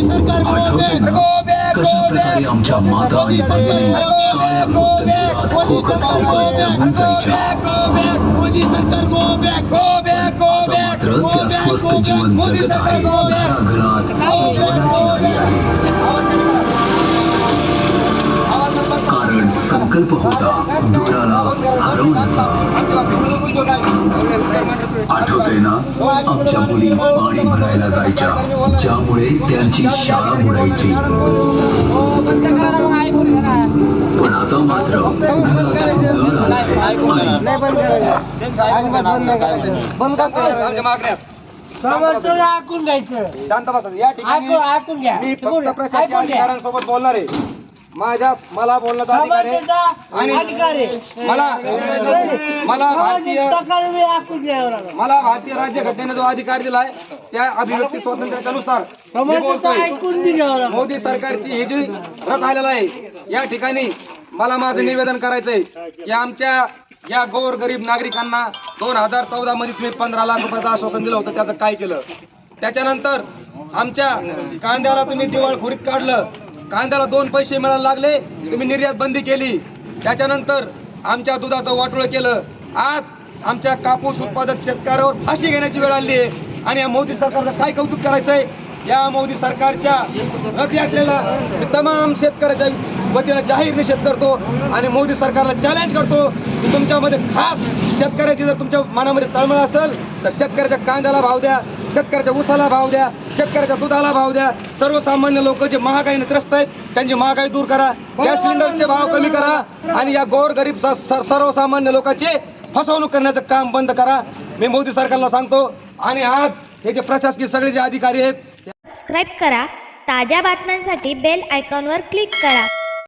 आठवते ना कशा प्रकारे आमच्या माता आणि भगिनी काळ्या मृत्यूंच्या खोकत खोकत जगून जायच्या मोदी सरकार go back go back go back मात्र त्या स्वस्त जीवन जगत आहे घराघरात उज्ज्वलाची आली आहे कारण संकल्प होता दुराला हरवण्याचा आठवते ना? आमच्या मुली पाणी भरायला जायच्या. ज्यामुळे त्यांची शाळा बुडायची. पण आता मात्र घरात ऐकून घ्यायचं शांत बसा. या ठिकाणी ऐकून ऐकून घ्या. मी फक्त प्रशासकीय अधिकाऱ्यांसोबत बोलणार आहे. माझ्या मला बोलण्याचा अधिकार आहे. आणि मला मला भारतीय मला भारतीय राज्यघटनेने जो अधिकार दिलाय त्या अभिव्यक्ती घ्यावं लागलं. मोदी सरकारची ही जी रथ आलेला आहे या ठिकाणी मला माझं निवेदन करायचंय की आमच्या या गोर गरीब नागरिकांना दोन हजार चौदा मध्ये तुम्ही पंधरा लाख रुपयाचं आश्वासन दिलं होतं त्याचं काय केलं? त्याच्यानंतर आमच्या कांद्याला तुम्ही दिवाळखोरीत काढलं कांद्याला दोन पैसे मिळायला लागले तुम्ही निर्यात बंदी केली. त्याच्यानंतर आमच्या दुधाचं वाटोळं केलं. आज आमच्या कापूस उत्पादक शेतकऱ्यावर फाशी घेण्याची वेळ आली आहे. आणि या मोदी सरकारचं काय कौतुक करायचंय? या मोदी सरकारच्या रथयात्रेला मी तमाम शेतकऱ्याच्या वतीनं जाहीर निषेध करतो आणि मोदी सरकारला चॅलेंज करतो की तुमच्यामध्ये खास शेतकऱ्याची जर तुमच्या मनामध्ये तळमळ असेल तर शेतकऱ्याच्या कांद्याला भाव द्या. शेतकऱ्याच्या ऊसाला भाव द्या शेतकऱ्याच्या दुधाला भाव द्या. सर्वसामान्य लोक जे महागाईने त्रस्त आहेत त्यांची महागाई दूर करा. गॅस सिलेंडरचे भाव कमी करा. आणि या गोर गरीब सर्वसामान्य लोकांची फसवणूक करण्याचं काम बंद करा. मी मोदी सरकारला सांगतो आणि आज हे जे प्रशासकीय सगळे जे अधिकारी आहेत सबस्क्राईब करा. ताज्या बातम्यांसाठी बेल आयकॉनवर क्लिक करा.